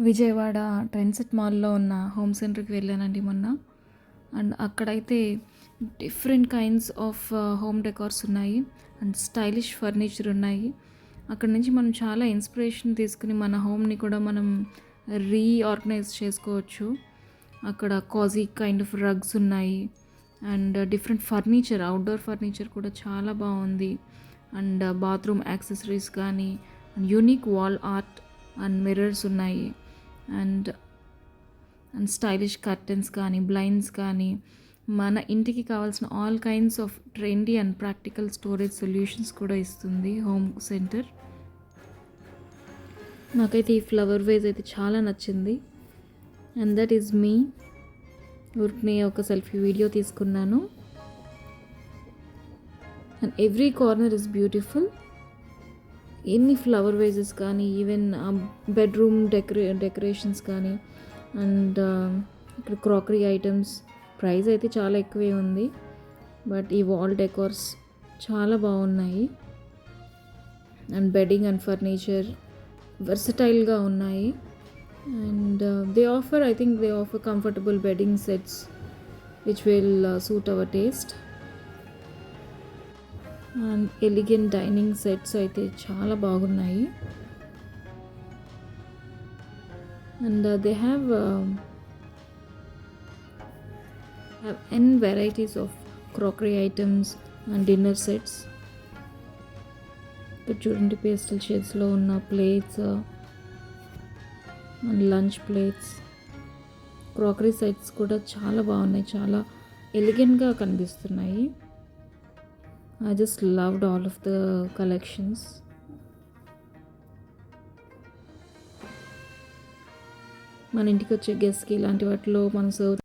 విజయవాడ ట్రెండ్సెట్ మాల్లో ఉన్న హోమ్ సెంటర్కి వెళ్ళానండి మొన్న. అండ్ అక్కడైతే different kinds of home decors ఉన్నాయి. అండ్ స్టైలిష్ ఫర్నిచర్ ఉన్నాయి. అక్కడ నుంచి మనం చాలా ఇన్స్పిరేషన్ తీసుకుని మన హోమ్ని కూడా మనం రీఆర్గనైజ్ చేసుకోవచ్చు. అక్కడ కాజీ కైండ్ ఆఫ్ రగ్స్ ఉన్నాయి. And different furniture outdoor furniture కూడా చాలా బాగుంది. అండ్ బాత్రూమ్ యాక్సెసరీస్ కానీ unique wall art and mirrors ఉన్నాయి. అండ్ అండ్ స్టైలిష్ కర్టెన్స్ కానీ బ్లైండ్స్ కానీ మన ఇంటికి కావాల్సిన all kinds of trendy and practical storage solutions కూడా ఇస్తుంది హోమ్ సెంటర్ నాకైతే ఈ ఫ్లవర్ వేజ్ అయితే చాలా నచ్చింది. అండ్ దట్ ఈజ్ మీ ఊరికి ఒక సెల్ఫీ వీడియో తీసుకున్నాను. And every corner is beautiful ఎన్ని ఫ్లవర్ వేజెస్ కానీ ఈవెన్ బెడ్రూమ్ డెకరే డెకరేషన్స్ కానీ అండ్ ఇక్కడ క్రాకరీ ఐటమ్స్ ప్రైస్ అయితే చాలా ఎక్కువే ఉంది. బట్ ఈ వాల్ డెకార్స్ చాలా బాగున్నాయి. అండ్ బెడ్డింగ్ అండ్ ఫర్నిచర్ వెర్సటైల్గా ఉన్నాయి. And they offer I think they offer comfortable bedding sets which will suit our taste and elegant dining sets అయితే చాలా బాగున్నాయి. And they have have an varieties of crockery items and dinner sets. చూడండి pastel షేడ్స్లో ఉన్న plates and lunch plates. Crockery sets కూడా చాలా బాగున్నాయి చాలా ఎలిగెంట్గా కనిపిస్తున్నాయి. I just loved all of the collections. మన ఇంటికి వచ్చే గెస్ట్కి ఇలాంటి వాటిలో మనం సర్వ్